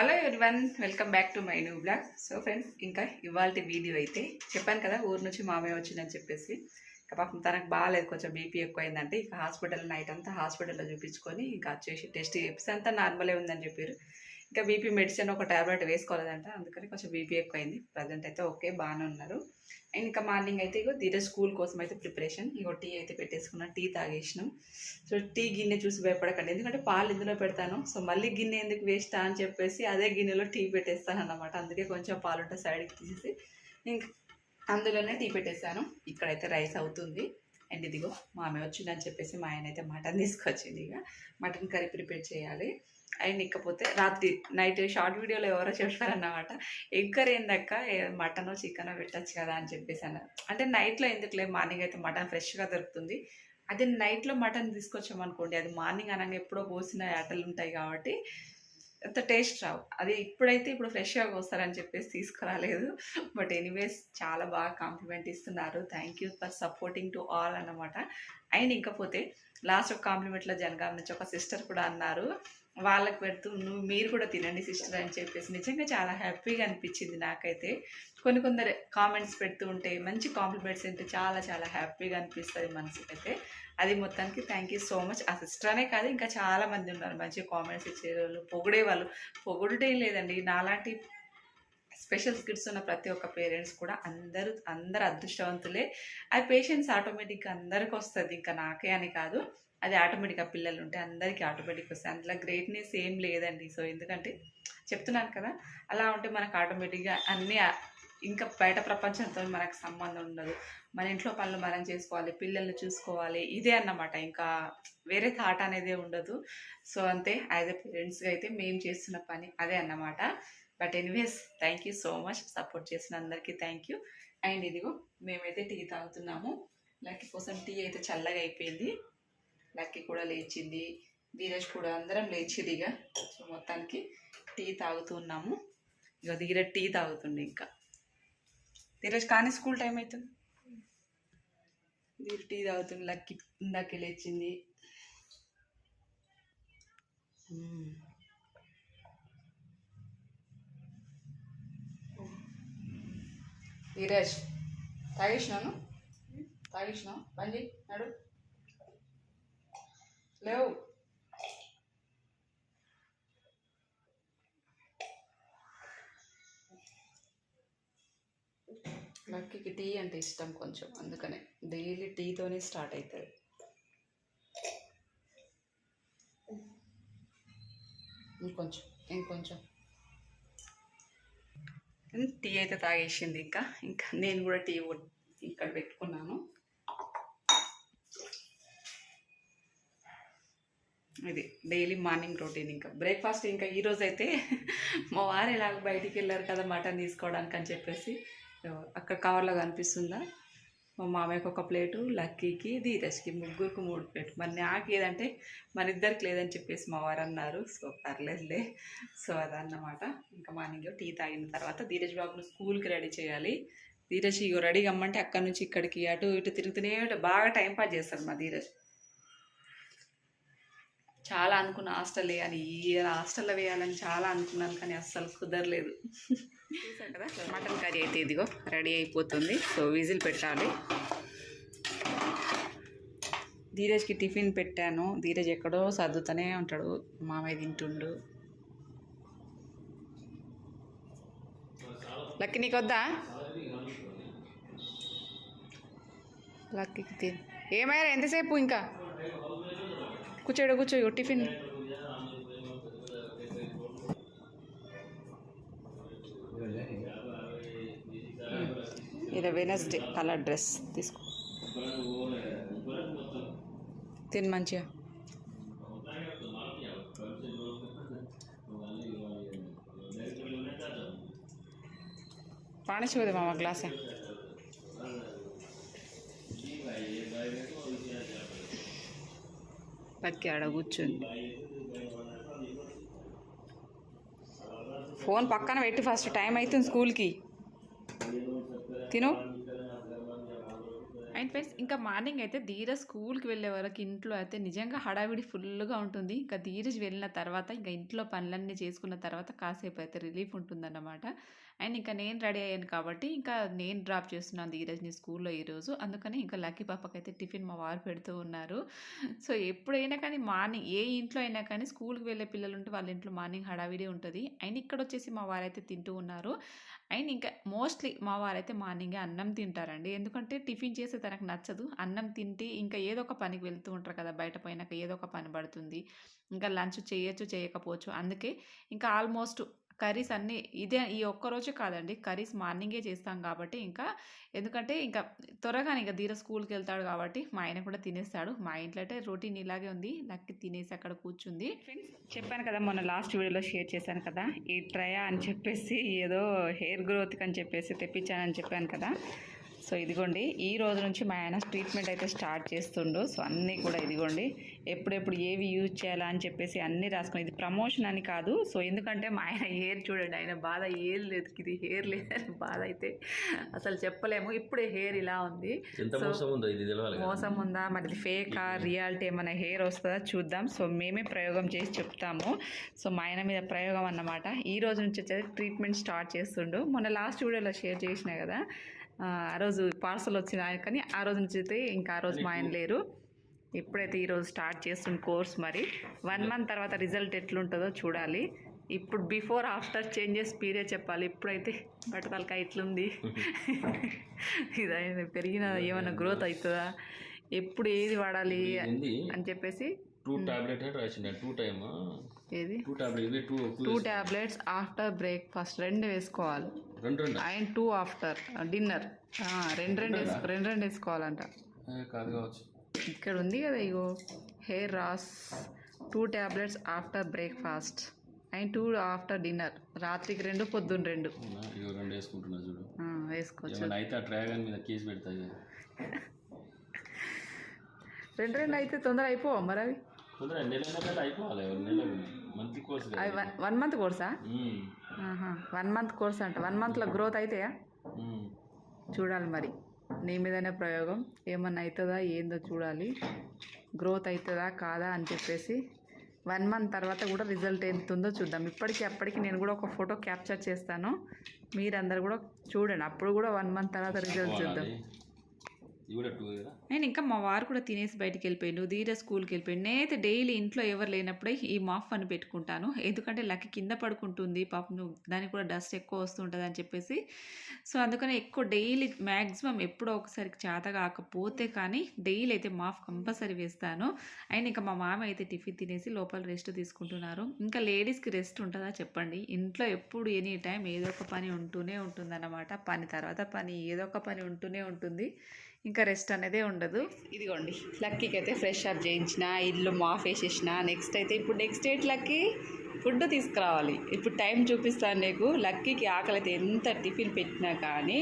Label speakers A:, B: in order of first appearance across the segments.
A: Hello everyone welcome back to my new blog so friends ఇంకా ఇవాళ video అయితే చెప్పాను కదా ఊరు నుంచి మామయ్య వచ్చిందని చెప్పేసి. ఇంకా పాపం తనకు బాగాలేదు కొంచెం బీపీ ఎక్కువైందంటే ఇంకా హాస్పిటల్ నైట్ అంతా హాస్పిటల్లో చూపించుకొని ఇంకా వచ్చేసి టెస్ట్ చేపిస్తే అంతా నార్మలే ఉందని చెప్పారు. ఇంకా బీపీ మెడిసిన్ ఒక టాబ్లెట్ వేసుకోలేదంట అందుకని కొంచెం బీపీ ఎక్కువైంది. ప్రజెంట్ అయితే ఓకే బాగానే ఉన్నారు. అండ్ ఇంకా మార్నింగ్ అయితే ఇగో ధీరజ్ స్కూల్ కోసం అయితే ప్రిపరేషన్. ఇగో టీ అయితే పెట్టేసుకున్నాం టీ తాగేసినాం. సో టీ గిన్నె చూసి భయపడకండి. ఎందుకంటే పాలు ఇందులో పెడతాను. సో మళ్ళీ గిన్నె ఎందుకు వేస్ట్ అని చెప్పేసి అదే గిన్నెలో టీ పెట్టేస్తాను అన్నమాట అందుకే కొంచెం పాలు ఉంటే సైడ్కి తీసేసి ఇంకా అందులోనే టీ పెట్టేశాను. ఇక్కడైతే రైస్ అవుతుంది. అండ్ ఇదిగో మామే వచ్చిందని చెప్పేసి మా ఆయన అయితే మటన్ తీసుకొచ్చింది ఇక మటన్ కర్రీ ప్రిపేర్ చేయాలి. అండ్ ఇకపోతే రాత్రి నైట్ షార్ట్ వీడియోలో ఎవరో చెప్పారన్నమాట. ఎగ్గర్ ఏందక్క మటనో చికెనో పెట్టచ్చు కదా? అని చెప్పేసి అన్నారు. అంటే నైట్లో ఎందుకులే? మార్నింగ్ అయితే మటన్ ఫ్రెష్గా దొరుకుతుంది. అదే నైట్లో మటన్ తీసుకొచ్చామనుకోండి అది మార్నింగ్ అనగా ఎప్పుడో పోసిన ఆటలు ఉంటాయి కాబట్టి అంత టేస్ట్ రావు. అది ఇప్పుడైతే ఇప్పుడు ఫ్రెష్గా కోస్తారని చెప్పేసి తీసుకురాలేదు. బట్ ఎనీవేస్ చాలా బాగా కాంప్లిమెంట్ ఇస్తున్నారు. Thank you for supporting to all అన్నమాట. అండ్ ఇంకపోతే లాస్ట్ ఒక కాంప్లిమెంట్లో జనగాం నుంచి ఒక సిస్టర్ కూడా అన్నారు. వాళ్ళకి పెడుతూ నువ్వు మీరు కూడా తినండి సిస్టర్ అని చెప్పేసి నిజంగా చాలా హ్యాపీగా అనిపించింది నాకైతే. కొన్ని కొందరు కామెంట్స్ పెడుతూ ఉంటే మంచి కాంప్లిమెంట్స్ ఉంటే చాలా చాలా హ్యాపీగా అనిపిస్తుంది మనసుకైతే. అది మొత్తానికి థ్యాంక్ యూ సో మచ్ ఆ సిస్టర్ అనే కాదు ఇంకా చాలామంది ఉన్నారు. మంచి కామెంట్స్ ఇచ్చేవాళ్ళు పొగిడే వాళ్ళు పొగుడుటేం లేదండి. నాలాంటి స్పెషల్ స్కిట్స్ ఉన్న ప్రతి ఒక్క పేరెంట్స్ కూడా అందరూ అందరు అదృష్టవంతులే. ఆ పేషెంట్స్ ఆటోమేటిక్గా అందరికి వస్తుంది ఇంకా నాకే అని కాదు. అది ఆటోమేటిక్గా పిల్లలు ఉంటే అందరికీ ఆటోమేటిక్ వస్తాయి. అందులో గ్రేట్నెస్ ఏం లేదండి. సో ఎందుకంటే చెప్తున్నాను కదా అలా ఉంటే మనకు ఆటోమేటిక్గా అన్నీ ఇంకా బయట ప్రపంచంతో మనకు సంబంధం ఉండదు. మన ఇంట్లో పనులు మనం చేసుకోవాలి పిల్లల్ని చూసుకోవాలి ఇదే అన్నమాట. ఇంకా వేరే థాట్ అనేది ఉండదు. సో అంతే యాజ్ ఎ పేరెంట్స్గా అయితే మేము చేస్తున్న పని అదే అన్నమాట. But anyways thank you so much support చేసిన అందరికీ థ్యాంక్ యూ. అండ్ ఇదిగో మేమైతే టీ తాగుతున్నాము. లక్కీ కోసం టీ అయితే చల్లగా అయిపోయింది. లక్కీ కూడా లేచింది. ధీరజ్ కూడా అందరం లేచిరు ఇక. సో మొత్తానికి టీ తాగుతున్నాము ఇక ధీరజ్ టీ తాగుతుండే ఇంకా. ధీరజ్ కానీ స్కూల్ టైం అవుతుంది ధీర టీ తాగుతుంది లక్కీ ఇందాకే లేచింది. ధీరజ్ తాగేసినాను తాగేసినావు? బండి నడు. లేవు లక్కీకి టీ అంటే ఇష్టం కొంచెం అందుకనే డైలీ టీతోనే స్టార్ట్ అవుతుంది ఇంకొంచెం ఇంకొంచెం. టీ అయితే తాగేసింది ఇంకా ఇంకా నేను కూడా టీ ఇక్కడ పెట్టుకున్నాను. ఇది డైలీ మార్నింగ్ రొటీన్ ఇంకా. బ్రేక్ఫాస్ట్ ఇంకా ఈరోజు అయితే మా వారు ఎలాగ బయటికి వెళ్ళారు కదా మటన్ తీసుకోవడానికి అని చెప్పేసి. అక్కడ కవర్లో కనిపిస్తుందా? మా మామయ్యకి ఒక ప్లేటు లక్కీకి ధీరజ్కి ముగ్గురికి మూడు ప్లేట్ మరి నాకు ఏదంటే మన ఇద్దరికి లేదని చెప్పేసి మా వారు అన్నారు. సో పర్లేదులే. సో అదన్నమాట. ఇంకా మార్నింగ్ టీ తాగిన తర్వాత ధీరజ్ బాబును స్కూల్కి రెడీ చేయాలి. ధీరజ్ ఇగో రెడీ కమ్మంటే అక్కడి నుంచి ఇక్కడికి అటు ఇటు తిరుగుతూనే బాగా టైం పాస్ చేస్తారు మా ధీరజ్ చాలా అనుకున్న హాస్టల్ వేయాలి ఈ హాస్టల్లో వేయాలని చాలా అనుకున్నాను కానీ అస్సలు కుదరలేదు. కదా మటన్ కర్రీ అయితే ఇదిగో రెడీ అయిపోతుంది. సో విజిల్ పెట్టాలి. ధీరజ్కి టిఫిన్ పెట్టాను. ధీరజ్ ఎక్కడో సర్దుతూనే ఉంటాడు. మామయ్య తింటుండు. లక్కి నీకు వద్దా? లక్కీకి ఎంతసేపు ఇంకా? కూర్చోడు కూర్చో ఇగో టిఫిన్ ఇది వెనస్డే కలర్ డ్రెస్ తీసుకో. తిని మంచిగా. పాణించుకోదు మామ గ్లాసే? పక్కి ఆడ కూర్చుంది ఫోన్ పక్కన పెట్టి ఫస్ట్ టైం అవుతుంది స్కూల్కి. తిను. అండ్ ఫ్రెండ్స్ ఇంకా మార్నింగ్ అయితే ధీరజ్ స్కూల్కి వెళ్ళే వరకు ఇంట్లో అయితే నిజంగా హడావిడి ఫుల్గా ఉంటుంది. ఇంకా ధీరజ్ వెళ్ళిన తర్వాత ఇంకా ఇంట్లో పనులన్నీ చేసుకున్న తర్వాత కాసేపు అయితే రిలీఫ్ ఉంటుందన్నమాట. అండ్ ఇంకా నేను రెడీ అయ్యాను కాబట్టి ఇంకా నేను డ్రాప్ చేస్తున్నాను ధీరజ్ని స్కూల్లో ఈరోజు అందుకని ఇంకా లక్కీ పాపకైతే టిఫిన్ మా వారు పెడుతూ ఉన్నారు. సో ఎప్పుడైనా కానీ మార్నింగ్ ఏ ఇంట్లో అయినా కానీ స్కూల్కి వెళ్ళే పిల్లలు ఉంటే వాళ్ళ ఇంట్లో మార్నింగ్ హడావిడి ఉంటుంది. అండ్ ఇక్కడ వచ్చేసి మా వారైతే తింటూ ఉన్నారు. అండ్ ఇంకా మోస్ట్లీ మా వారైతే మార్నింగే అన్నం తింటారండి. ఎందుకంటే టిఫిన్ చేస్తే తనకు నచ్చదు. అన్నం తింటే ఇంకా ఏదో ఒక పనికి వెళ్తూ ఉంటారు కదా బయట పోయినాక ఏదో ఒక పని పడుతుంది. ఇంకా లంచ్ చేయొచ్చు చేయకపోవచ్చు. అందుకే ఇంకా ఆల్మోస్ట్ కర్రీస్ అన్నీ ఇదే ఈ ఒక్కరోజు కాదండి. కర్రీస్ మార్నింగే చేస్తాం కాబట్టి ఇంకా. ఎందుకంటే ఇంకా త్వరగా ఇంకా ధీర స్కూల్కి వెళ్తాడు కాబట్టి మా ఆయన కూడా తినేస్తాడు. మా ఇంట్లో అయితే రొటీన్ ఇలాగే ఉంది. లక్కి తినేసి అక్కడ కూర్చుంది. ఫ్రెండ్స్ చెప్పాను కదా మొన్న లాస్ట్ వీడియోలో షేర్ చేశాను కదా? ఈ ట్రయా అని చెప్పేసి ఏదో హెయిర్ గ్రోత్కి అని చెప్పేసి తెప్పించానని చెప్పాను కదా? సో ఇదిగోండి ఈ రోజు నుంచి మా ఆయన ట్రీట్మెంట్ అయితే స్టార్ట్ చేస్తుండు. సో అన్నీ కూడా ఇదిగోండి ఎప్పుడెప్పుడు ఏవి యూజ్ చేయాలా అని చెప్పేసి అన్నీ రాసుకుని ఇది ప్రమోషన్ అని కాదు. సో ఎందుకంటే మా ఆయన హెయిర్ చూడండి ఆయన బాధ ఏం లేదు ఇది హెయిర్ లేదని బాధ అయితే అసలు చెప్పలేము. ఇప్పుడే హెయిర్ ఇలా ఉంది.
B: మోసం ఉందో ఇది.
A: మోసం మరి ఫేకా రియాలిటీ ఏమైనా హెయిర్ వస్తుందా? చూద్దాం. సో మేమే ప్రయోగం చేసి చెప్తాము. సో మా ఆయన మీద ప్రయోగం అన్నమాట. ఈ రోజు నుంచి వచ్చేది ట్రీట్మెంట్ స్టార్ట్ చేస్తుండు. మొన్న లాస్ట్ వీడియోలో షేర్ చేసిన కదా ఆ రోజు పార్సల్ వచ్చింది ఆయన కానీ ఆ రోజు నుంచి అయితే ఇంకా ఆ రోజు మా ఆయన లేరు. ఇప్పుడైతే ఈరోజు స్టార్ట్ చేస్తున్న కోర్స్ మరి వన్ మంత్ తర్వాత రిజల్ట్ ఎట్లుంటుందో చూడాలి. ఇప్పుడు బిఫోర్ ఆఫ్టర్ చేంజెస్ పీరే చెప్పాలి. ఇప్పుడైతే బట్టతలకాయ ఇట్లుంది ఇది ఆయన పెరిగిన ఏమైనా గ్రోత్ అవుతుందా? ఎప్పుడు ఏది వాడాలి అని చెప్పేసి
B: టూ టాబ్లెట్ రాసిండే. Two time?
A: ఏది?
B: టూ టాబ్లెట్ ఇవి two
A: two tablets after breakfast రెండు వేసుకోవాలి.
B: రెండు రెండు.
A: And two after dinner. రెండు రెండు వేసుకో రెండు రెండు వేసుకోవాలంట.
B: కాదు కావచ్చు.
A: ఇక్కడ ఉంది కదా ఇగో hair Ross two tablets after breakfast. And two after dinner రాత్రికి రెండు పొద్దున్న రెండు?
B: ఇగో రెండు వేసుకుంటున్నా చూడు.
A: వేసుకోవచ్చు
B: అయితే ఆ డ్రాగన్ మీద కేసు పెడతాయి
A: రెండు రెండు అయితే తొందర అయిపోవా మరి అవి?
B: తొందర నెల నెల అయిపోవాలి నెల మంత్లీ కోర్స్
A: వన్ మంత్ కోర్సా? వన్ మంత్ కోర్స్ అంట. వన్ మంత్లో గ్రోత్ అయితాయా?
B: ఉమ్.
A: చూడాలి మరి. నీ మీదనే ప్రయోగం. ఏమన్నా అవుతుందా ఏందో చూడాలి. గ్రోత్ అవుతుందా కాదా అని చెప్పేసి వన్ మంత్ తర్వాత కూడా రిజల్ట్ ఎంత ఉందో చూద్దాం. ఇప్పటికి అప్పటికి నేను కూడా ఒక ఫోటో క్యాప్చర్ చేస్తాను. మీరందరు కూడా చూడండి. అప్పుడు కూడా వన్ మంత్ తర్వాత రిజల్ట్ చూద్దాం
B: పోవాలి. ఇది కూడా టూ కదా
A: నేను ఇంకా మా వారు కూడా తినేసి బయటికి వెళ్ళిపోయాడు. ధీర స్కూల్కి వెళ్ళిపోయాడు. నేనైతే డైలీ ఇంట్లో ఎవరు లేనప్పుడే ఈ మాఫ్ అని పెట్టుకుంటాను. ఎందుకంటే లక్కి కింద పడుకుంటుంది. పాపం దానికి కూడా డస్ట్ ఎక్కువ వస్తుంటుంది అని చెప్పేసి. సో అందుకని ఎక్కువ డైలీ మ్యాక్సిమం ఎప్పుడో ఒకసారి చేత కాకపోతే కానీ డైలీ అయితే మాఫ్ కంపల్సరీ వేస్తాను. అండ్ ఇంకా మా మామ అయితే టిఫిన్ తినేసి లోపల రెస్ట్ తీసుకుంటున్నారు. ఇంకా లేడీస్కి రెస్ట్ ఉంటుందా చెప్పండి. ఇంట్లో ఎప్పుడు ఎనీ టైం ఏదో ఒక పని ఉంటూనే ఉంటుందన్నమాట. పని తర్వాత పని ఏదో ఒక పని ఉంటూనే ఉంటుంది. ఇంకా రెస్ట్ అనేదే ఉండదు. ఇదిగోండి. లక్కీకి అయితే ఫ్రెష్ అప్ చేయించిన ఇల్లు మాఫ్ వేసేసిన నెక్స్ట్ అయితే ఇప్పుడు నెక్స్ట్ డేట్ లక్కీ ఫుడ్ తీసుకురావాలి. ఇప్పుడు టైం చూపిస్తాను నీకు. లక్కీకి ఆకలి అయితే ఎంత టిఫిన్ పెట్టినా కానీ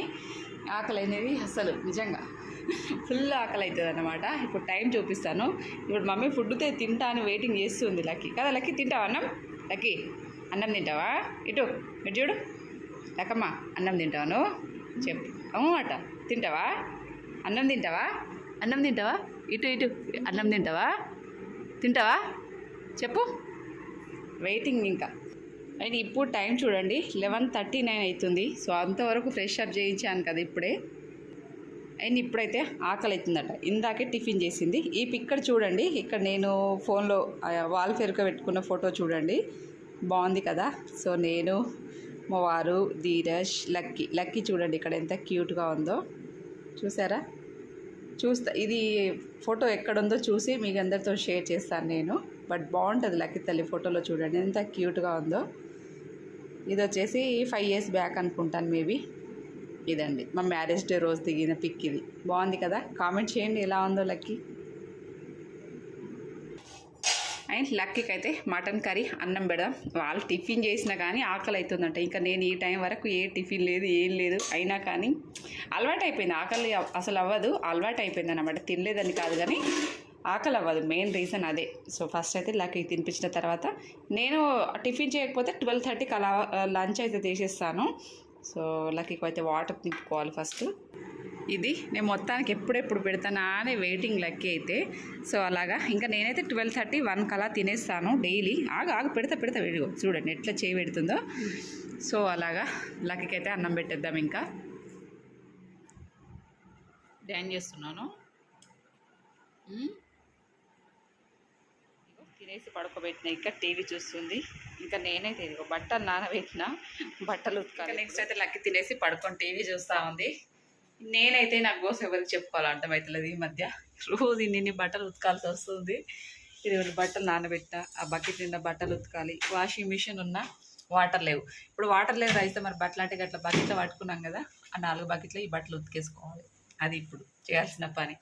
A: ఆకలి అనేది అసలు నిజంగా. ఫుల్ ఆకలి అవుతుంది అనమాట ఇప్పుడు టైం చూపిస్తాను. ఇప్పుడు మమ్మీ ఫుడ్ తింటా అని వెయిటింగ్ చేస్తుంది లక్కీ కదా లక్కీ తింటావా అన్నం? లక్కీ అన్నం తింటావా? ఇటు ఇటు చూడు. లక్కమ్మ అన్నం తింటాను చెప్పు. అవును అట తింటావా? అన్నం తింటావా? అన్నం తింటావా? ఇటు ఇటు అన్నం తింటావా? తింటావా? చెప్పు. వెయిటింగ్ ఇంకా. అయితే ఇప్పుడు టైం చూడండి. లెవెన్ థర్టీ నైన్ అవుతుంది. సో అంతవరకు ఫ్రెష్ అప్ చేయించాను కదా ఇప్పుడే. అండ్ ఇప్పుడైతే ఆకలి అవుతుందట ఇందాకే టిఫిన్ చేసింది. ఈ పిక్కడ చూడండి. ఇక్కడ నేను ఫోన్లో వాల్ ఫెరుక పెట్టుకున్న ఫోటో చూడండి. బాగుంది కదా? సో నేను మా వారు ధీరజ్ లక్కీ. లక్కీ చూడండి ఇక్కడ ఎంత క్యూట్గా ఉందో. చూసారా? చూస్తా ఇది ఫోటో ఎక్కడుందో చూసి మీకు అందరితో షేర్ చేస్తాను నేను. బట్ బాగుంటుంది లక్కి తల్లి ఫోటోలో చూడండి ఎంత క్యూట్గా ఉందో. ఇది వచ్చేసి ఫైవ్ ఇయర్స్ బ్యాక్ అనుకుంటాను మేబీ. ఇదండి మా మ్యారేజ్ డే రోజు దిగిన పిక్ ఇది. బాగుంది కదా? కామెంట్ చేయండి ఎలా ఉందో లక్కీ. కానీ లక్కీకి అయితే మటన్ కర్రీ అన్నం పెడదాం వాళ్ళు టిఫిన్ చేసినా కానీ ఆకలి అవుతుందంట ఇంకా నేను ఈ టైం వరకు ఏ టిఫిన్ లేదు ఏం లేదు. అయినా కానీ అలవాటు అయిపోయింది ఆకలి అసలు అవ్వదు. అలవాటు అయిపోయింది అనమాట తినలేదని కాదు కానీ ఆకలి అవ్వదు మెయిన్ రీజన్ అదే. సో ఫస్ట్ అయితే లక్కీ తినిపించిన తర్వాత నేను టిఫిన్ చేయకపోతే ట్వెల్వ్ థర్టీకి అలా లంచ్ అయితే తీసేస్తాను. సో లక్కీకి అయితే వాటర్ నింపుకోవాలి ఫస్ట్. ఇది. నేను మొత్తానికి ఎప్పుడెప్పుడు పెడతానా అని వెయిటింగ్ లెక్క అయితే. సో అలాగా. ఇంకా నేనైతే ట్వెల్వ్ థర్టీ వన్ కలా తినేస్తాను డైలీ ఆగు ఆగు పెడతా పెడతా వీడియో చూడండి ఎట్లా చేయి పెడుతుందో. సో అలాగా. లక్కీకి అయితే అన్నం పెట్టేద్దాం ఇంకా. డ్యాన్ చేస్తున్నాను. తినేసి పడుకోబెట్టిన ఇంకా టీవీ చూస్తుంది. ఇంకా నేనైతే ఇదిగో బట్టలు నానబెట్టిన. బట్టలు ఉతకాలి నెక్స్ట్ అయితే లక్కి తినేసి పడుకొని టీవీ చూస్తూ ఉంది. నేనైతే నాకు కోసం ఎవరికి చెప్పుకోవాలి అర్థమవుతలేదు ఈ మధ్య. రోజు ఇన్ని బట్టలు ఉతకాల్సి వస్తుంది. ఇరవై బట్టలు నానబెట్టా? ఆ బకెట్ నిండా బట్టలు ఉతకాలి. వాషింగ్ మిషన్ ఉన్నా వాటర్ లేవు. ఇప్పుడు వాటర్ లేవు అయితే మరి బట్టలు అంటే అట్లా బకెట్లో పట్టుకున్నాం కదా ఆ నాలుగు బకెట్లో ఈ బట్టలు ఉతికేసుకోవాలి. అది ఇప్పుడు చేయాల్సిన పని.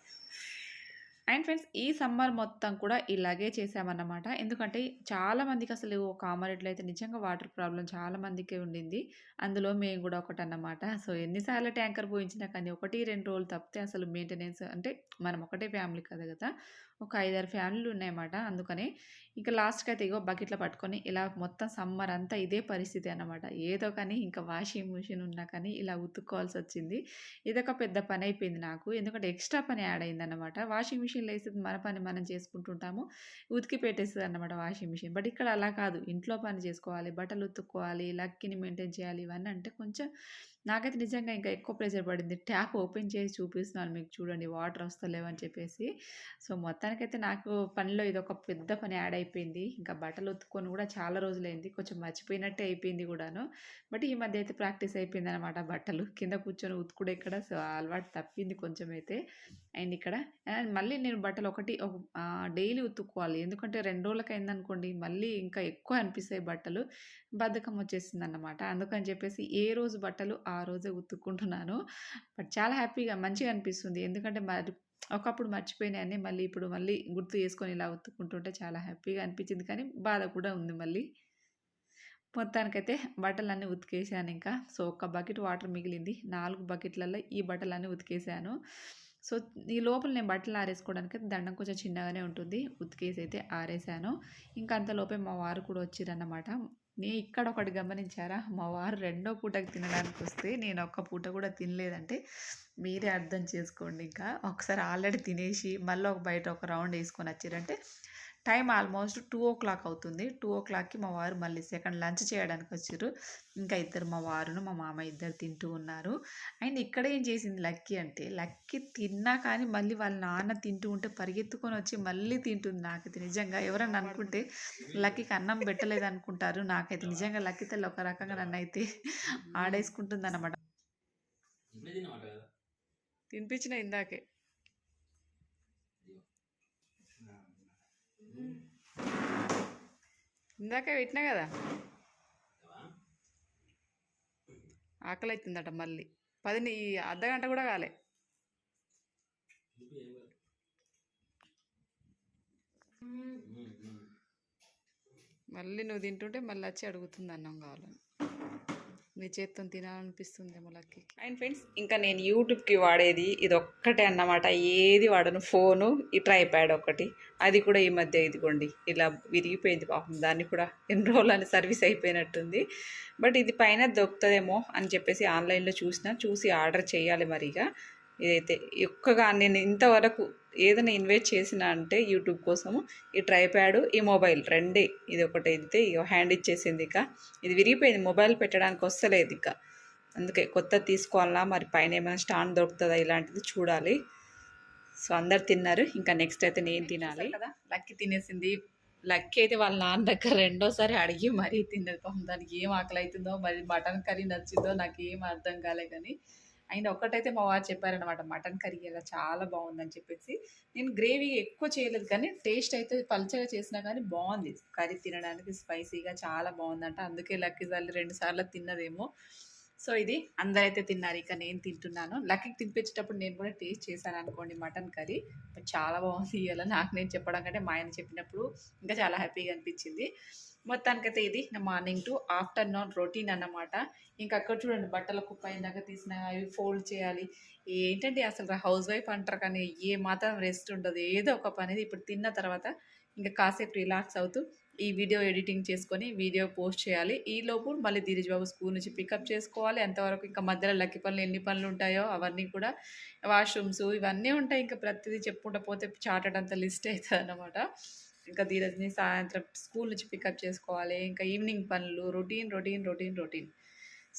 A: అండ్ ఫ్రెండ్స్ ఈ సమ్మర్ మొత్తం కూడా ఇలాగే చేసామన్నమాట. ఎందుకంటే చాలా మందికి అసలు కామరేట్లో అయితే నిజంగా వాటర్ ప్రాబ్లం చాలామందికే ఉండింది. అందులో మేము కూడా ఒకటి అన్నమాట సో ఎన్నిసార్లు ట్యాంకర్ పోయించినా కానీ ఒకటి రెండు రోజులు తప్పితే అసలు మెయింటెనెన్స్ అంటే మనం ఒకటే ఫ్యామిలీ కదా కదా. ఒక ఐదారు ఫ్యామిలీలు ఉన్నాయన్నమాట. అందుకనే ఇంకా లాస్ట్కి అయితే ఇగో బకెట్లో పట్టుకొని ఇలా మొత్తం సమ్మర్ అంతా ఇదే పరిస్థితి అన్నమాట. ఏదో కానీ ఇంకా వాషింగ్ మిషన్ ఉన్నా కానీ ఇలా ఉతుక్కోవాల్సి వచ్చింది. ఇదొక పెద్ద పని అయిపోయింది నాకు. ఎందుకంటే ఎక్స్ట్రా పని యాడ్ అయింది అనమాట వాషింగ్ మిషన్లో వేసేది మన పని మనం చేసుకుంటుంటాము. ఉతికి పెట్టేస్తుంది అనమాట వాషింగ్ మిషన్. బట్ ఇక్కడ అలా కాదు. ఇంట్లో పని చేసుకోవాలి బట్టలు ఉతుక్కోవాలి లక్కిని మెయింటైన్ చేయాలి ఇవన్నీ అంటే కొంచెం నాకైతే నిజంగా ఇంకా ఎక్కువ ప్రెషర్ పడింది. ట్యాప్ ఓపెన్ చేసి చూపిస్తున్నాను మీకు చూడండి వాటర్ వస్తలేవని చెప్పేసి. సో మొత్తానికైతే నాకు పనిలో ఇది ఒక పెద్ద పని యాడ్ అయిపోయింది. ఇంకా బట్టలు ఉత్తుకొని కూడా చాలా రోజులైంది. కొంచెం మర్చిపోయినట్టే అయిపోయింది కూడాను. బట్ ఈ మధ్య అయితే ప్రాక్టీస్ అయిపోయింది అనమాట బట్టలు. కింద కూర్చొని ఉతుకుడు ఇక్కడ సో అలవాటు తప్పింది కొంచెం అయితే. అండ్ ఇక్కడ మళ్ళీ నేను బట్టలు ఒకటి డైలీ ఉతుక్కోవాలి. ఎందుకంటే రెండు రోజులకి అయిందనుకోండి మళ్ళీ ఇంకా ఎక్కువ అనిపిస్తాయి బట్టలు. బద్ధకం వచ్చేసింది అన్నమాట అందుకని చెప్పేసి ఏ రోజు బట్టలు ఆ ఆ రోజే ఉతుక్కుంటున్నాను. బట్ చాలా హ్యాపీగా మంచిగా అనిపిస్తుంది. ఎందుకంటే మరి ఒకప్పుడు మర్చిపోయినాయని మళ్ళీ ఇప్పుడు మళ్ళీ గుర్తు చేసుకొని ఇలా ఉతుక్కుంటుంటే చాలా హ్యాపీగా అనిపించింది. కానీ బాధ కూడా ఉంది మళ్ళీ. మొత్తానికైతే బట్టలన్నీ ఉతికేసాను ఇంకా. సో ఒక బకెట్ వాటర్ మిగిలింది. నాలుగు బకెట్లలో ఈ బట్టలన్నీ ఉతికేసాను. సో ఈ లోపల నేను బట్టలు ఆరేసుకోవడానికి దండం కొంచెం చిన్నగానే ఉంటుంది. ఉతికేసి అయితే ఆరేసాను. ఇంకా అంతలోపే మా వారు కూడా వచ్చిరన్నమాట నేను ఇక్కడ ఒకటి గమనించారా? మా వారు రెండో పూటకి తినడానికి వస్తే నేను ఒక్క పూట కూడా తినలేదంటే మీరే అర్థం చేసుకోండి ఇంకా. ఒకసారి ఆల్రెడీ తినేసి మళ్ళీ ఒక బయట ఒక రౌండ్ వేసుకొని వచ్చారంటే time almost two o'clock అవుతుంది. టూ ఓ క్లాక్కి మా వారు మళ్ళీ సెకండ్ లంచ్ చేయడానికి వచ్చారు. ఇంకా ఇద్దరు మా వారును మా మామ ఇద్దరు తింటూ ఉన్నారు. అండ్ ఇక్కడ ఏం చేసింది లక్కీ అంటే లక్కీ తిన్నా కానీ మళ్ళీ వాళ్ళ నాన్న తింటూ ఉంటే పరిగెత్తుకొని వచ్చి మళ్ళీ తింటుంది నాకైతే నిజంగా. ఎవరన్నా అనుకుంటే లక్కీకి అన్నం పెట్టలేదు అనుకుంటారు నాకైతే నిజంగా లక్కీ తల్లి ఒక రకంగా నన్ను అయితే ఆడేసుకుంటుంది అన్నమాట తినిపించిన ఇందాకే. ఇందాకే పెట్టినా కదా? ఆకలి అవుతుందట మళ్ళీ. పది అర్ధ గంట కూడా కాలే. మళ్ళీ నువ్వు తింటుంటే మళ్ళీ వచ్చి అడుగుతుంది అన్నం కావాలని. మీ చేత్తో తినాలనిపిస్తుందేమో లక్కి అండ్ ఫ్రెండ్స్ ఇంకా నేను యూట్యూబ్కి వాడేది ఇది ఒక్కటే అన్నమాట. ఏది వాడను ఫోను ఈ ట్రైప్యాడ్ ఒకటి. అది కూడా ఈ మధ్య ఇదిగోండి ఇలా విరిగిపోయింది పాపం. దాన్ని కూడా ఎన్ని రోజులు అని సర్వీస్ అయిపోయినట్టుంది. బట్ ఇది పైన దొరుకుతుందేమో అని చెప్పేసి ఆన్లైన్లో చూసిన చూసి ఆర్డర్ చేయాలి మరిగా. ఇదైతే ఒక్కగా నేను ఇంతవరకు ఏదైనా ఇన్వెస్ట్ చేసిన అంటే యూట్యూబ్ కోసము ఈ ట్రైప్యాడ్ ఈ మొబైల్ రెండే. ఇది ఒకటి అయితే హ్యాండ్ ఇచ్చేసింది ఇక. ఇది విరిగిపోయింది మొబైల్ పెట్టడానికి వస్తలేదు ఇక. అందుకే కొత్త తీసుకోవాలా మరి పైన ఏమైనా స్టాండ్ దొరుకుతుందా ఇలాంటిది చూడాలి. సో అందరు తిన్నారు ఇంకా నెక్స్ట్ అయితే నేను తినాలి. కదా? లక్కీ తినేసింది. లక్కీ అయితే వాళ్ళ నాన్న దగ్గర రెండోసారి అడిగి మరీ తిన్నది పాపం దానికి ఏం ఆకలి అవుతుందో మరి మటన్ కర్రీ నచ్చిందో నాకు ఏం అర్థం కాలే కానీ అండ్ ఒక్కటైతే మా వారు చెప్పారనమాట మటన్ కర్రీ అలా చాలా బాగుందని చెప్పేసి. నేను గ్రేవీ ఎక్కువ చేయలేదు కానీ టేస్ట్ అయితే పల్చగా చేసినా కానీ బాగుంది. కర్రీ తినడానికి స్పైసీగా చాలా బాగుందంట. అందుకే లక్కీ సార్లు రెండు సార్లు తిన్నదేమో. సో ఇది అందరైతే తిన్నారు ఇక నేను తింటున్నాను. లక్కీకి తినిపించేటప్పుడు నేను కూడా టేస్ట్ చేశాను అనుకోండి మటన్ కర్రీ. చాలా బాగుంది ఇలా నాకు నేను చెప్పడం కంటే మా ఆయన చెప్పినప్పుడు ఇంకా చాలా హ్యాపీగా అనిపించింది. మొత్తానికైతే ఇది నా మార్నింగ్ టు ఆఫ్టర్నూన్ రొటీన్ అన్నమాట. ఇంకా అక్కడ చూడండి బట్టల కుప్ప అయినాక తీసిన అవి ఫోల్డ్ చేయాలి. ఏంటంటే అసలు హౌస్ వైఫ్ అంటారు కానీ ఏ మాత్రం రెస్ట్ ఉండదు. ఏదో ఒక పని ఇప్పుడు తిన్న తర్వాత ఇంకా కాసేపు రిలాక్స్ అవుతూ ఈ వీడియో ఎడిటింగ్ చేసుకొని వీడియో పోస్ట్ చేయాలి. ఈ లోపు మళ్ళీ ధీరజ్ బాబు స్కూల్ నుంచి పికప్ చేసుకోవాలి. ఎంతవరకు ఇంకా మధ్యలో లక్కీ పనులు ఎన్ని పనులు ఉంటాయో అవన్నీ కూడా వాష్రూమ్స్ ఇవన్నీ ఉంటాయి. ఇంకా ప్రతిదీ చెప్పుకుంటూ పోతే చార్టెడ్ అంత లిస్ట్ అవుతుంది అన్నమాట. ఇంకా ధీరజ్ని సాయంత్రం స్కూల్ నుంచి పికప్ చేసుకోవాలి. ఇంకా ఈవినింగ్ పనులు routine routine routine routine.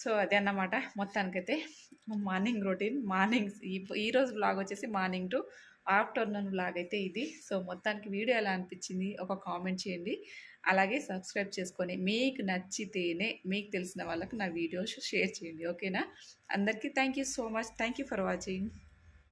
A: So అదే అన్నమాట. మొత్తానికైతే మార్నింగ్ రొటీన్ మార్నింగ్ ఈ ఈరోజు బ్లాగ్ వచ్చేసి మార్నింగ్ టు ఆఫ్టర్నూన్ బ్లాగ్ అయితే ఇది. సో మొత్తానికి వీడియో ఎలా అనిపించింది ఒక కామెంట్ చేయండి. అలాగే సబ్స్క్రైబ్ చేసుకొని మీకు నచ్చితేనే మీకు తెలిసిన వాళ్ళకి నా వీడియోస్ షేర్ చేయండి. ఓకేనా? అందరికీ thank you so much thank you for watching